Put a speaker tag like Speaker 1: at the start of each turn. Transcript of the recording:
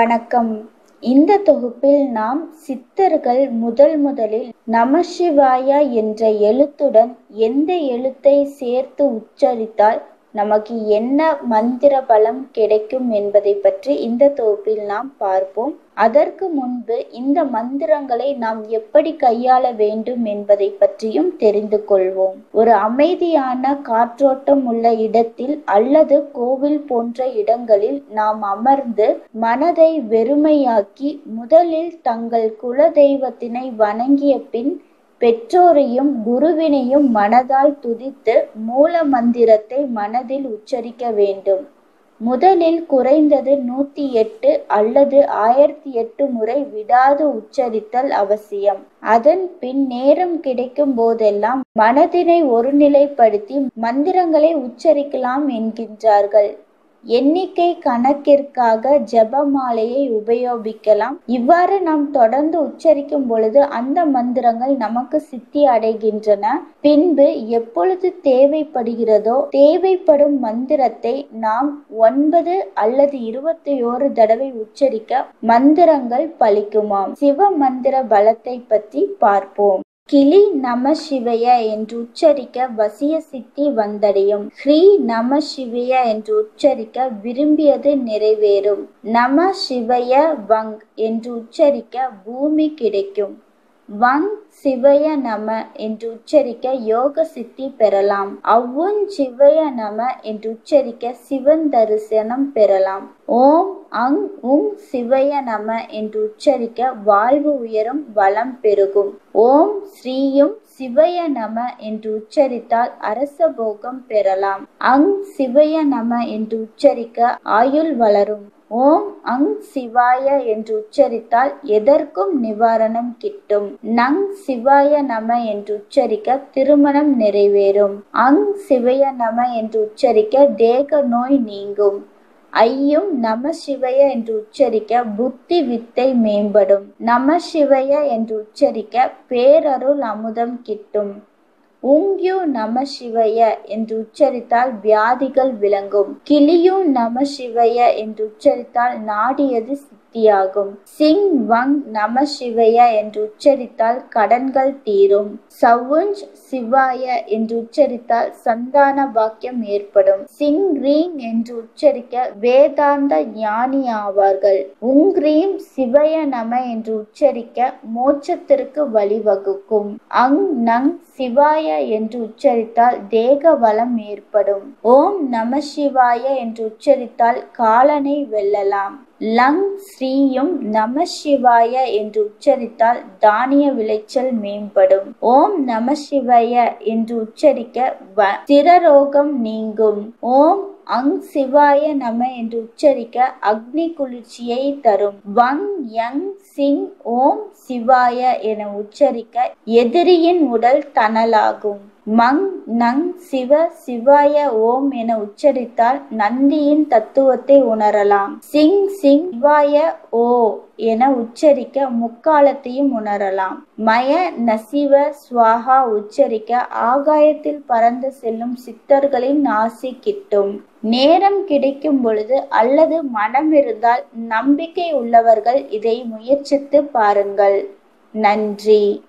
Speaker 1: வணக்கம். இந்த தொகுப்பில் நாம் சித்தர்கள் முதல் முதலில் நமசிவாயா என்ற எழுத்துடன் எந்த எழுத்தை சேர்த்து உச்சரித்தால் நமக்கு என்ன மந்திர பலம் கிடைக்கும் என்பதை பற்றி இந்த தொகுப்பில் நாம் பார்ப்போம். அதற்கு முன்பு இந்த மந்திரங்களை நாம் எப்படி கையாள வேண்டும் என்பதை பற்றியும் தெரிந்து கொள்வோம். ஒரு அமைதியான காற்றோட்டம் உள்ள இடத்தில் அல்லது கோவில் போன்ற இடங்களில் நாம் அமர்ந்து மனதை வெறுமையாக்கி முதலில் தங்கள் குல தெய்வத்தினை வணங்கிய பின் பெற்றோரையும் குருவினையும் மனதால் துதித்து மூல மந்திரத்தை மனதில் உச்சரிக்க வேண்டும். முதலில் குறைந்தது நூத்தி எட்டு அல்லது ஆயிரத்தி எட்டு முறை விடாது உச்சரித்தல் அவசியம். அதன் பின் நேரம் கிடைக்கும் போதெல்லாம் மனதினை ஒருநிலைப்படுத்தி மந்திரங்களை உச்சரிக்கலாம் என்கின்றார்கள். எண்ணிக்கை கணக்கிற்காக ஜபமாலையை உபயோகிக்கலாம். இவ்வாறு நாம் தொடர்ந்து உச்சரிக்கும் பொழுது அந்த மந்திரங்கள் நமக்கு சித்தி அடைகின்றன. பின்பு எப்பொழுது தேவைப்படுகிறதோ தேவைப்படும் மந்திரத்தை நாம் ஒன்பது அல்லது இருபத்தி ஓரு தடவை உச்சரிக்க மந்திரங்கள் பலிக்குமாம். சிவ மந்திர பலத்தை பற்றி பார்ப்போம். கிளி நம சிவய என்று உச்சரிக்க வசிய சித்தி வந்தடையும். ஹ்ரீ நம சிவய என்று உச்சரிக்க விரும்பியது நிறைவேறும். நம சிவய வங் என்று உச்சரிக்க பூமி கிடைக்கும். வங் சிவய நம என்று உச்சரிக்க யோக சித்தி பெறலாம். அவ்வுன் சிவய நம என்று உச்சரிக்க சிவன் தரிசனம் பெறலாம். ஓம் அங் உங் சிவய நம என்று உச்சரிக்க வாழ்வு உயரும் வளம் பெருகும். ஓம் ஸ்ரீயும் சிவய நம என்று உச்சரித்தால் அரச போகம் பெறலாம். அங் சிவய நம என்று உச்சரிக்க ஆயுள் வளரும். ஓம் அங் சிவாய என்று உச்சரித்தால் எதற்கும் நிவாரணம் கிட்டும். நங் சிவாய நம என்று உச்சரிக்க திருமணம் நிறைவேறும். அங் சிவய நம என்று உச்சரிக்க தேக நோய் நீங்கும். ஐயும் நம சிவய என்று உச்சரிக்க புத்தி வித்தை மேம்படும். நம சிவய என்று உச்சரிக்க பேரருள் அமுதம் கிட்டும். உங்யூ நம சிவய என்று உச்சரித்தால் வியாதிகள் விளங்கும். கிளியும் நம சிவய என்று உச்சரித்தால் நாடியது சித்தியாகும் சிங் வங் நம சிவய என்று உச்சரித்தால் கடன்கள் தீரும். சவுஞ்ச் சிவாய என்று உச்சரித்தால் சந்தான பாக்கியம் ஏற்படும். சிங் ரீங் என்று உச்சரிக்க வேதாந்த ஞானி ஆவார்கள். உங்ரீம் சிவய நம என்று உச்சரிக்க மோட்சத்திற்கு வழிவகுக்கும். அங் நங் சிவாய என்று உச்சரித்தால் தேக வளம் ஏற்படும். ஓம் நம சிவாய என்று உச்சரித்தால் காலனை வெல்லலாம். லங் ஸ்ரீயும் நம சிவாய என்று உச்சரித்தால் தானிய விளைச்சல் மேம்படும். ஓம் நம சிவாய என்று உச்சரிக்க சிரரோகம் நீங்கும். ஓம் அங் சிவாய நம என்று உச்சரிக்க அக்னி குளிர்ச்சியை தரும். வங் யங் சிங் ஓம் சிவாய என உச்சரிக்க எதிரியின் உடல் தணலாகும். மங் நங் சிவ சிவாய ஓம் என உச்சரித்தால் நந்தியின் தத்துவத்தை உணரலாம். சிங் சிங் சிவாய ஓ என உச்சரிக்க முக்காலத்தையும் உணரலாம். மய நசிவ ஸ்வாகா உச்சரிக்க ஆகாயத்தில் பறந்து செல்லும் சித்தர்களின் நாசி கிட்டும் நேரம் கிடைக்கும் பொழுது அல்லது மனம் இருந்தால் நம்பிக்கை உள்ளவர்கள் இதை முயற்சித்து பாருங்கள். நன்றி.